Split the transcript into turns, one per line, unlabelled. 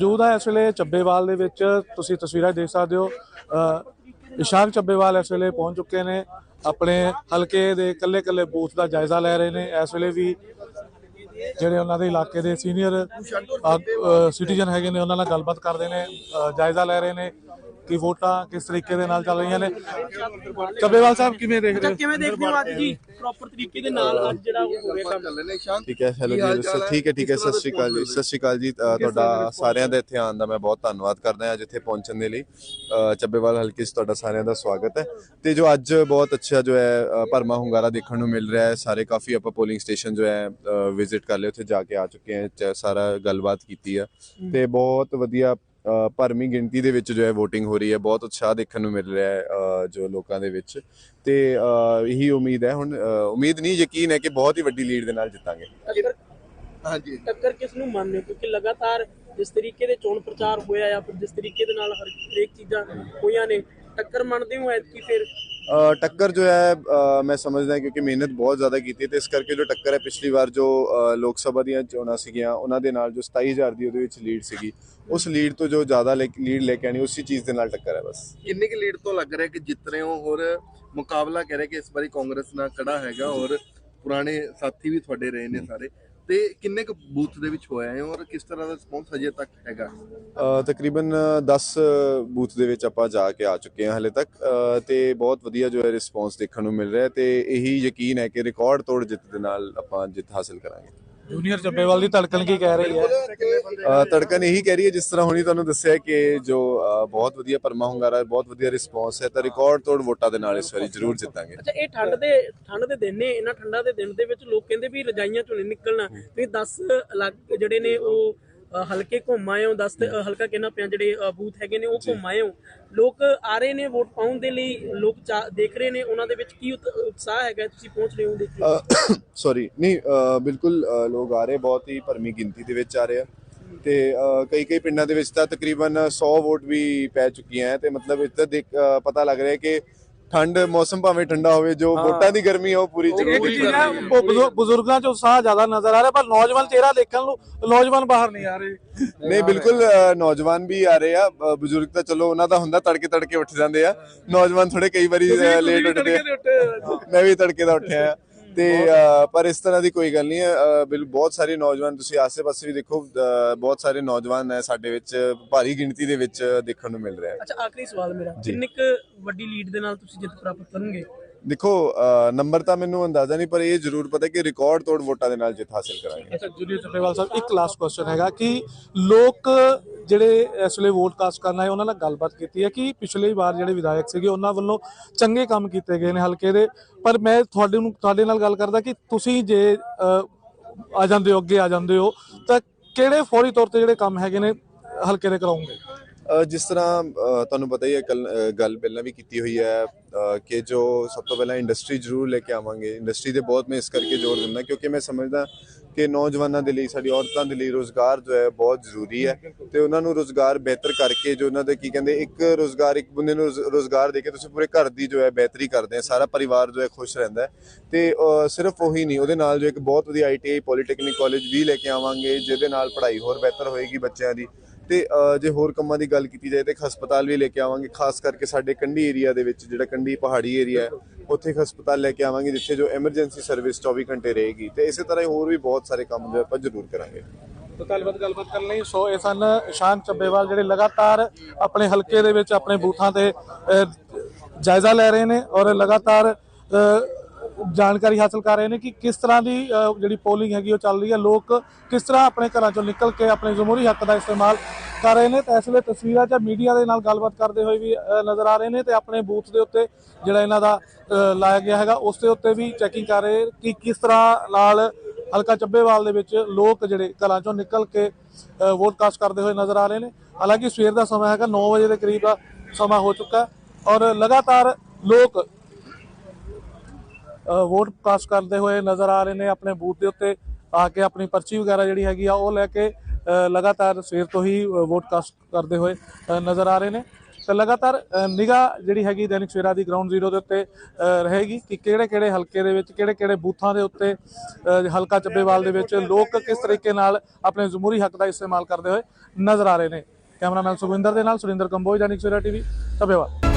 ਮੌਜੂਦ ਹੈ ਇਸ ਵੇਲੇ ਚੱਬੇਵਾਲ ਦੇ ਵਿੱਚ। ਤੁਸੀਂ ਤਸਵੀਰਾਂ ਦੇਖ ਸਕਦੇ ਹੋ। ਅ, ਇਸ਼ਾਕ ਚੱਬੇਵਾਲ ਇਸ ਵੇਲੇ ਪਹੁੰਚ ਚੁੱਕੇ ਨੇ। ਆਪਣੇ ਹਲਕੇ ਦੇ ਕੱਲੇ-ਕੱਲੇ ਬੂਥ ਦਾ ਜਾਇਜ਼ਾ ਲੈ ਰਹੇ ਨੇ। ਇਸ ਵੇਲੇ ਵੀ ਜਿਹੜੇ ਉਹਨਾਂ ਦੇ ਇਲਾਕੇ ਦੇ ਸੀਨੀਅਰ ਸਿਟੀਜ਼ਨ ਹੈਗੇ ਨੇ ਉਹਨਾਂ ਨਾਲ ਗੱਲਬਾਤ ਕਰਦੇ ਨੇ ਜਾਇਜ਼ਾ ਲੈ ਰਹੇ ਨੇ। ਕਿ ਵੋਟਾਂ ਕਿਸ ਤਰੀਕੇ ਦੇ ਨਾਲ ਚੱਲ ਰਹੀਆਂ ਨੇ? ਚੱਬੇਵਾਲ ਸਾਹਿਬ ਕਿਵੇਂ ਦੇਖ ਰਹੇ ਹੋ?
ਕਿਵੇਂ ਦੇਖਦੇ ਹੋ ਅੱਜ ਜੀ? ਪ੍ਰੋਪਰ ਤਰੀਕੇ ਦੇ ਨਾਲ ਅੱਜ ਜਿਹੜਾ ਉਹ ਹੋ ਰਿਹਾ ਕੰਮ।
ਠੀਕ ਹੈ ਹੈਲੋ ਜੀ ਸਰ ਠੀਕ ਹੈ ਠੀਕ ਹੈ ਸਤਿ ਸ਼੍ਰੀ ਅਕਾਲ ਜੀ ਸਤਿ ਸ਼੍ਰੀ ਅਕਾਲ ਜੀ ਤੁਹਾਡਾ ਸਾਰਿਆਂ ਦਾ ਇੱਥੇ ਆਉਣ ਦਾ ਮੈਂ ਬਹੁਤ ਧੰਨਵਾਦ ਕਰਦਾ ਹਾਂ ਅੱਜ ਇੱਥੇ ਪਹੁੰਚਣ ਦੇ ਲਈ। ਚੱਬੇਵਾਲ ਹਲਕੇ 'ਚ ਤੁਹਾਡਾ ਸਾਰਿਆਂ ਦਾ ਸਵਾਗਤ ਹੈ। ਤੇ ਜੋ ਅੱਜ ਬਹੁਤ ਅੱਛਾ ਜੋ ਹੈ ਭਰਮਾ ਹੁੰਗਾਰਾ ਦੇਖਣ ਨੂੰ ਮਿਲ ਰਿਹਾ ਹੈ ਸਾਰੇ ਕਾਫੀ ਆਪਾਂ ਪੋਲਿੰਗ ਸਟੇਸ਼ਨ ਜੋ ਹੈ ਵਿਜ਼ਿਟ ਕਰ ਲਏ ਉੱਥੇ ਜਾ ਕੇ ਆ ਚੁੱਕੇ ਹਾਂ ਸਾਰਾ ਗੱਲਬਾਤ ਕੀਤੀ ਆ ਤੇ ਬਹੁਤ ਵਧੀਆ ਅ, ਭਰਵੀਂ ਗਿਣਤੀ ਦੇ ਵਿੱਚ ਜੋ ਹੈ VOTING ਹੋ ਰਹੀ ਹੈ। ਬਹੁਤ ਉਤਸ਼ਾਹ ਦੇਖਣ ਨੂੰ ਮਿਲ ਰਿਹਾ ਹੈ ਜੋ ਲੋਕਾਂ ਦੇ ਵਿੱਚ। ਤੇ ਇਹੀ ਉਮੀਦ ਹੈ। ਹੁਣ ਉਮੀਦ ਨਹੀਂ ਯਕੀਨ ਹੈ ਕਿ ਬਹੁਤ ਹੀ ਵੱਡੀ ਲੀਡ ਦੇ ਨਾਲ ਜਿੱਤਾਂਗੇ।
ਟੱਕਰ
ਹਾਂਜੀ।
ਟੱਕਰ ਕਿਸ ਨੂੰ ਮੰਨਦੇ ਹੋ? ਕਿਉਂਕਿ ਲਗਾਤਾਰ ਜਿਸ ਤਰੀਕੇ ਦੇ ਚੋਣ ਪ੍ਰਚਾਰ ਹੋਇਆ ਜਾਂ ਫਿਰ ਜਿਸ ਤਰੀਕੇ ਦੇ ਨਾਲ ਹਰ ਚੀਜ਼ਾਂ ਹੋਈਆਂ ਨੇ ਟੱਕਰ ਮੰਨਦੇ ਹੋ ਐਤਕੀ ਫਿਰ?
ਅ, ਟੱਕਰ ਜੋ ਹੈ ਮੈਂ ਸਮਝਦਾ ਕਿਉਂਕਿ ਮਿਹਨਤ ਬਹੁਤ ਜ਼ਿਆਦਾ ਕੀਤੀ ਤੇ ਇਸ ਕਰਕੇ ਜੋ ਟੱਕਰ ਹੈ ਪਿਛਲੀ ਵਾਰ ਜੋ ਲੋਕ ਸਭਾ ਦੀਆਂ ਚੋਣਾਂ ਸੀਗੀਆਂ ਉਹਨਾਂ ਦੇ ਨਾਲ ਜੋ 27000 ਦੀ ਉਹਦੇ ਵਿੱਚ ਲੀਡ ਸੀਗੀ ਉਸ ਲੀਡ ਤੋਂ ਜੋ ਜ਼ਿਆਦਾ ਲੀਡ ਲੈ ਕੇ ਆਣੀ ਉਸੇ ਚੀਜ਼ ਦੇ ਨਾਲ ਟੱਕਰ ਹੈ ਬਸ।
ਕਿੰਨੀ ਕੁ ਲੀਡ ਤੋਂ ਲੱਗ ਰਿਹਾ ਕਿ ਜਿੱਤ ਰਹੇ ਹੋ? ਹੋਰ ਮੁਕਾਬਲਾ ਕਹਿ ਰਹੇ ਕਿ ਇਸ ਵਾਰੀ ਕਾਂਗਰਸ ਨਾਲ ਖੜਾ ਹੈਗਾ ਔਰ ਪੁਰਾਣੇ ਸਾਥੀ ਵੀ ਤੁਹਾਡੇ ਰਹੇ ਨੇ ਸਾਰੇ। ਤੇ ਕਿੰਨੇ ਕੁ ਬੂਥ ਦੇ ਵਿੱਚ ਹੋਇਆ ਹੈ ਔਰ ਕਿਸ ਤਰ੍ਹਾਂ ਦਾ ਰਿਸਪੌਂਸ ਹਜੇ ਤੱਕ ਹੈਗਾ?
ਅ, ਤਕਰੀਬਨ 10 ਬੂਥ ਦੇ ਵਿੱਚ ਆਪਾਂ ਜਾ ਕੇ ਆ ਚੁੱਕੇ ਹਾਂ ਹਲੇ ਤੱਕ। ਅ, ਤੇ ਬਹੁਤ ਵਧੀਆ ਜੋ ਹੈ ਰਿਸਪੌਂਸ ਦੇਖਣ ਨੂੰ ਮਿਲ ਰਿਹਾ ਹੈ ਤੇ ਇਹੀ ਯਕੀਨ ਹੈ ਕਿ ਰਿਕਾਰਡ ਤੋੜ ਜਿੱਤ ਦੇ ਨਾਲ ਆਪਾਂ ਜਿੱਤ ਹਾਸਲ ਕਰਾਂਗੇ।
ਜੂਨੀਅਰ ਚੱਬੇਵਾਲ ਦੀ ਧੜਕਣ ਕੀ ਕਹਿ ਰਹੀ ਹੈ?
ਅ, ਇਹੀ ਕਹਿ ਰਹੀ ਹੈ ਜਿਸ ਤਰ੍ਹਾਂ ਹੁਣੀ ਤੁਹਾਨੂੰ ਦੱਸਿਆ ਕਿ ਜੋ ਅ, ਬਹੁਤ ਵਧੀਆ ਪਰਮਾ ਹੁੰਗਾਰਾ ਬਹੁਤ ਵਧੀਆ ਰਿਸਪੌਂਸ ਹੈ ਤਾਂ ਰਿਕਾਰਡ ਤੋੜ ਵੋਟਾਂ ਦੇ ਨਾਲ ਇਸ ਵਾਰੀ ਜ਼ਰੂਰ ਜਿੱਤਾਂਗੇ।
ਅੱਛਾ ਇਹ ਠੰਡ ਦੇ ਠੰਡ ਦੇ ਦਿਨ ਨੇ ਇਹਨਾਂ ਠੰਡਾਂ ਦੇ ਦਿਨ ਦੇ ਵਿੱਚ ਲੋਕ ਕਹਿੰਦੇ ਵੀ ਰਜਾਈਆਂ ਚੋਂ ਨਹੀਂ ਨਿਕਲਣਾ। ਤੁਸੀਂ 10 ਅਲੱਗ ਜਿਹੜੇ ਨੇ ਉਹ ਹਲਕੇ ਘੁੰਮ ਆਏ ਹੋ। 10 ਹਲਕਾ ਕਹਿਣਾ ਪਿਆ ਜਿਹੜੇ ਬੂਥ ਹੈਗੇ ਨੇ ਉਹ ਘੁੰਮ ਆਏ ਹੋ ਲੋਕ ਆ ਰਹੇ ਨੇ ਵੋਟ ਪਾਉਣ ਦੇ ਲਈ ਲੋਕ ਦੇਖ ਰਹੇ ਨੇ ਉਹਨਾਂ ਦੇ ਵਿੱਚ ਕੀ ਉਤ- ਉਤਸ਼ਾਹ ਹੈਗਾ ਤੁਸੀਂ ਪਹੁੰਚ ਰਹੇ ਹੋ ਦੇਖੋ
ਸੌਰੀ ਨਹੀਂ ਬਿਲਕੁਲ ਲੋਕ ਆ ਰਹੇ ਬਹੁਤ ਹੀ ਭਰਮੀ ਗਿਣਤੀ ਦੇ ਵਿੱਚ ਆ ਰਹੇ ਆ। ਤੇ ਕਈ ਕਈ ਪਿੰਡਾਂ ਦੇ ਵਿੱਚ ਤਾਂ ਤਕਰੀਬਨ 100 ਵੋਟ ਵੀ ਪੈ ਚੁੱਕੀਆਂ ਹੈ ਤੇ ਮਤਲਬ ਅ, ਪਤਾ ਲੱਗ ਰਿਹਾ ਹੈ ਕਿ ਠੰਡ ਮੌਸਮ ਭਾਵੇਂ ਠੰਡਾ ਹੋਵੇ ਜੋ ਵੋਟਾਂ ਦੀ ਗਰਮੀ ਹੈ ਉਹ ਪੂਰੀ
ਇੱਕ
ਜ਼ਰੂਰ
ਚੀਜ਼ ਹੈ ਉਹ ਬਜ਼ੁਰ- ਬਜ਼ੁਰਗਾਂ 'ਚ ਉਤਸ਼ਾਹ ਜ਼ਿਆਦਾ ਨਜ਼ਰ ਆ ਰਿਹਾ ਪਰ ਨੌਜਵਾਨ ਚਿਹਰਾ ਦੇਖਣ ਨੂੰ ਨੌਜਵਾਨ ਬਾਹਰ ਨਹੀਂ ਆ ਰਹੇ।
ਨਹੀਂ ਬਿਲਕੁਲ ਅ, ਨੌਜਵਾਨ ਵੀ ਆ ਰਹੇ ਆ। ਅ, ਬਜ਼ੁਰਗ ਤਾਂ ਚਲੋ ਉਹਨਾਂ ਦਾ ਹੁੰਦਾ ਤੜਕੇ ਤੜਕੇ ਉੱਠ ਜਾਂਦੇ ਆ। ਨੌਜਵਾਨ ਥੋੜੇ ਕਈ ਵਾਰੀ ਲੇਟ ਉੱਠਦੇ ਆ। ਮੈਂ ਵੀ ਤੜਕੇ ਦਾ ਉੱਠਿਆ ਆ। ਤੇ ਪਰ ਇਸ ਤਰ੍ਹਾਂ ਦੀ ਕੋਈ ਗੱਲ ਨਹੀਂ ਹੈ। ਬਿਲ ਬਹੁਤ ਸਾਰੇ ਨੌਜਵਾਨ ਤੁਸੀਂ ਆਸ-ਪਾਸੇ ਵੀ ਦੇਖੋ ਬਹੁਤ ਸਾਰੇ ਨੌਜਵਾਨ ਹੈ ਸਾਡੇ ਵਿੱਚ ਭਾਰੀ ਗਿਣਤੀ ਦੇ ਵਿੱਚ ਦੇਖਣ ਨੂੰ ਮਿਲ ਰਿਹਾ ਹੈ।
ਅੱਛਾ ਆਖਰੀ ਸਵਾਲ ਮੇਰਾ। ਕਿੰਨੀ ਵੱਡੀ ਲੀਡ ਦੇ ਨਾਲ ਤੁਸੀਂ ਜਿੱਤ ਪ੍ਰਾਪਤ ਕਰੋਗੇ?
ਦੇਖੋ ਨੰਬਰ ਤਾਂ ਮੈਨੂੰ ਅੰਦਾਜ਼ਾ ਨਹੀਂ ਪਰ ਇਹ ਜ਼ਰੂਰ ਪਤਾ ਕਿ ਰਿਕਾਰਡ ਤੋੜ ਵੋਟਾਂ ਦੇ ਨਾਲ ਜਿੱਤ ਹਾਸਿਲ ਕਰਾਂਗੇ।
ਅੱਛਾ ਜੂਨੀਅਰ ਚੱਬੇਵਾਲ ਸਾਹਿਬ ਇੱਕ ਲਾਸਟ ਕੁਐਸਚਨ ਹੈਗਾ ਕਿ ਲੋਕ ਜਿਹੜੇ ਇਸ ਵੇਲੇ ਵੋਟ ਕਾਸਟ ਕਰਨ ਆਏ, ਉਹਨਾਂ ਨਾਲ ਗੱਲਬਾਤ ਕੀਤੀ ਹੈ ਕਿ ਪਿਛਲੀ ਵਾਰ ਜਿਹੜੇ ਵਿਧਾਇਕ ਸੀਗੇ, ਉਹਨਾਂ ਵੱਲੋਂ ਚੰਗੇ ਕੰਮ ਕੀਤੇ ਗਏ ਨੇ ਹਲਕੇ ਦੇ। ਪਰ ਮੈਂ ਤੁਹਾਡੇ ਨੂੰ, ਤੁਹਾਡੇ ਨਾਲ ਗੱਲ ਕਰਦਾ ਕਿ ਤੁਸੀਂ ਜੇ ਆ ਜਾਂਦੇ ਹੋ, ਅੱਗੇ ਆ ਜਾਂਦੇ ਹੋ, ਤਾਂ ਕਿਹੜੇ ਫੌਰੀ ਤੌਰ ਤੇ ਜਿਹੜੇ ਕੰਮ ਹੈਗੇ ਨੇ, ਹਲਕੇ ਦੇ ਕਰਾਉਂਗੇ
ਜਿਸ ਤਰ੍ਹਾਂ ਤੁਹਾਨੂੰ ਪਤਾ ਹੀ ਹੈ ਗੱਲ ਪਹਿਲਾਂ ਵੀ ਕੀਤੀ ਹੋਈ ਹੈ ਕਿ ਜੋ ਸਭ ਤੋਂ ਪਹਿਲਾਂ ਇੰਡਸਟਰੀ ਜ਼ਰੂਰ ਲੈ ਕੇ ਆਵਾਂਗੇ। ਇੰਡਸਟਰੀ ਦੇ ਬਹੁਤ ਮੈਂ ਇਸ ਕਰਕੇ ਜ਼ੋਰ ਦਿੰਦਾ, ਕਿਉਂਕਿ ਮੈਂ ਸਮਝਦਾ ਕਿ ਨੌਜਵਾਨਾਂ ਦੇ ਲਈ, ਸਾਡੀ ਔਰਤਾਂ ਦੇ ਲਈ ਰੋਜ਼ਗਾਰ ਜੋ ਹੈ ਬਹੁਤ ਜ਼ਰੂਰੀ ਹੈ ਤੇ ਉਹਨਾਂ ਨੂੰ ਰੋਜ਼ਗਾਰ ਬਿਹਤਰ ਕਰਕੇ ਜੋ ਉਹਨਾਂ ਦੇ ਕੀ ਕਹਿੰਦੇ, ਇੱਕ ਰੋਜ਼ਗਾਰ, ਇੱਕ ਬੰਦੇ ਨੂੰ ਰੋਜ਼ਗਾਰ ਦੇ ਕੇ ਤੁਸੀਂ ਪੂਰੇ ਘਰ ਦੀ ਜੋ ਹੈ ਬਿਹਤਰੀ ਕਰਦੇ ਆ, ਸਾਰਾ ਪਰਿਵਾਰ ਜੋ ਹੈ ਖੁਸ਼ ਰਹਿੰਦਾ ਹੈ। ਤੇ ਸਿਰਫ ਉਹੀ ਨਹੀਂ, ਉਹਦੇ ਨਾਲ ਜੋ ਇੱਕ ਬਹੁਤ ਵਧੀਆ ਆਈਟੀਆਈ ਪੋਲੀਟੈਕਨਿਕ ਕਾਲਜ ਵੀ ਲੈ ਕੇ ਆਵਾਂਗੇ, ਜਿਹਦੇ ਨਾਲ ਪੜ੍ਹਾਈ ਹੋਰ ਬਿਹਤਰ ਹੋਏਗੀ ਬੱਚਿਆਂ ਦੀ। ਤੇ ਜੇ ਹੋਰ ਕੰਮਾਂ ਦੀ ਗੱਲ ਕੀਤੀ ਜਾਏ ਤੇ ਇੱਕ ਹਸਪਤਾਲ ਵੀ ਲੈ ਕੇ ਆਵਾਂਗੇ, ਖਾਸ ਕਰਕੇ ਸਾਡੇ ਕੰਢੀ ਏਰੀਆ ਦੇ ਵਿੱਚ, ਜਿਹੜਾ ਕੰਢੀ ਪਹਾੜੀ ਏਰੀਆ ਹੈ, ਉੱਥੇ ਇੱਕ ਹਸਪਤਾਲ ਲੈ ਕੇ ਆਵਾਂਗੇ ਜਿੱਥੇ ਜੋ ਐਮਰਜੈਂਸੀ ਸਰਵਿਸ 24 ਘੰਟੇ ਰਹੇਗੀ। ਤੇ ਇਸੇ ਤਰ੍ਹਾਂ ਹੀ ਹੋਰ ਵੀ ਬਹੁਤ ਸਾਰੇ ਕੰਮ ਜੋ ਆਪਾਂ ਜ਼ਰੂਰ ਕਰਾਂਗੇ।
ਤਾਂ ਗੱਲਬਾਤ ਗੱਲਬਾਤ ਕਰਨ ਲਈ। ਸੋ ਇਹ ਸਨ ਇਸ਼ਾਨ ਚੱਬੇਵਾਲ ਜਿਹੜੇ ਲਗਾਤਾਰ ਆਪਣੇ ਹਲਕੇ ਦੇ ਵਿੱਚ ਆਪਣੇ ਬੂਥਾਂ ਤੇ ਜਾਇਜ਼ਾ ਲੈ ਰਹੇ ਨੇ ਔਰ ਲਗਾਤਾਰ ਜਾਣਕਾਰੀ ਹਾਸਲ ਕਰ ਰਹੇ ਨੇ ਕਿ ਕਿਸ ਤਰ੍ਹਾਂ ਦੀ ਜਿਹੜੀ ਪੋਲਿੰਗ ਹੈਗੀ ਉਹ ਚੱਲ ਰਹੀ ਹੈ। ਲੋਕ ਕਿਸ ਤਰ੍ਹਾਂ ਆਪਣੇ ਘਰਾਂ ਚੋਂ ਨਿਕਲ ਕੇ ਆਪਣੇ ਜਮਹੂਰੀ ਹੱਕ ਦਾ ਇਸਤੇਮਾਲ ਕਰ ਰਹੇ ਨੇ। ਤਾਂ ਇਸ ਵੇਲੇ ਤਸਵੀਰਾਂ 'ਚ ਮੀਡੀਆ ਦੇ ਨਾਲ ਗੱਲਬਾਤ ਕਰਦੇ ਹੋਏ ਵੀ ਨਜ਼ਰ ਆ ਰਹੇ ਨੇ ਤੇ ਆਪਣੇ ਬੂਥ ਦੇ ਉੱਤੇ ਜਿਹੜਾ ਇਹਨਾਂ ਦਾ ਲਾਇਆ ਗਿਆ ਹੈਗਾ ਉਸ ਦੇ ਉੱਤੇ ਵੀ ਚੈਕਿੰਗ ਕਰ ਰਹੇ ਕਿ ਕਿਸ ਤਰ੍ਹਾਂ ਨਾਲ ਹਲਕਾ ਚੱਬੇਵਾਲ ਦੇ ਵਿੱਚ ਲੋਕ ਜਿਹੜੇ ਘਰਾਂ ਚੋਂ ਨਿਕਲ ਕੇ ਅ, ਵੋਟ ਕਾਸਟ ਕਰਦੇ ਹੋਏ ਨਜ਼ਰ ਆ ਰਹੇ ਨੇ। ਹਾਲਾਂਕਿ ਸਵੇਰ ਦਾ ਸਮਾਂ ਹੈਗਾ 9 ਵਜੇ ਦੇ ਕਰੀਬ ਦਾ ਸਮਾਂ ਹੋ ਚੁੱਕਾ ਔਰ ਲਗਾਤਾਰ ਲੋਕ ਵੋਟ ਕਾਸਟ ਕਰਦੇ ਹੋਏ ਨਜ਼ਰ ਆ ਰਹੇ ਨੇ ਆਪਣੇ ਬੂਥ ਦੇ ਉੱਤੇ ਆ ਕੇ ਆਪਣੀ ਪਰਚੀ ਵਗੈਰਾ ਜਿਹੜੀ ਹੈਗੀ ਆ ਉਹ ਲੈ ਕੇ ਲਗਾਤਾਰ ਸਵੇਰ ਤੋਂ ਹੀ ਅ, ਵੋਟ ਕਾਸਟ ਕਰਦੇ ਹੋਏ ਨਜ਼ਰ ਆ ਰਹੇ ਨੇ। ਤਾਂ ਲਗਾਤਾਰ ਨਿਗਾ ਜਿਹੜੀ ਹੈਗੀ ਦੈਨਿਕ ਸਵੇਰਾ ਦੀ ਗਰਾਊਂਡ ਜ਼ੀਰੋ ਦੇ ਉੱਤੇ ਰਹੇਗੀ ਕਿ ਕਿਹੜੇ ਕਿਹੜੇ ਹਲਕੇ ਦੇ ਵਿੱਚ ਕਿਹੜੇ ਕਿਹੜੇ ਬੂਥਾਂ ਦੇ ਉੱਤੇ ਹਲਕਾ ਚੱਬੇਵਾਲ ਦੇ ਵਿੱਚ ਲੋਕ ਕਿਸ ਤਰੀਕੇ ਨਾਲ ਆਪਣੇ ਜਮਹੂਰੀ ਹੱਕ ਦਾ ਇਸਤੇਮਾਲ ਕਰਦੇ ਹੋਏ ਨਜ਼ਰ ਆ ਰਹੇ ਨੇ। ਕੈਮਰਾਮੈਨ ਸੁਖਵਿੰਦਰ ਦੇ ਨਾਲ ਸੁਰਿੰਦਰ ਕੰਬੋਜ ਦੈਨਿਕ ਸਵੇਰਾ ਟੀਵੀ ਚੱਬੇਵਾਲ।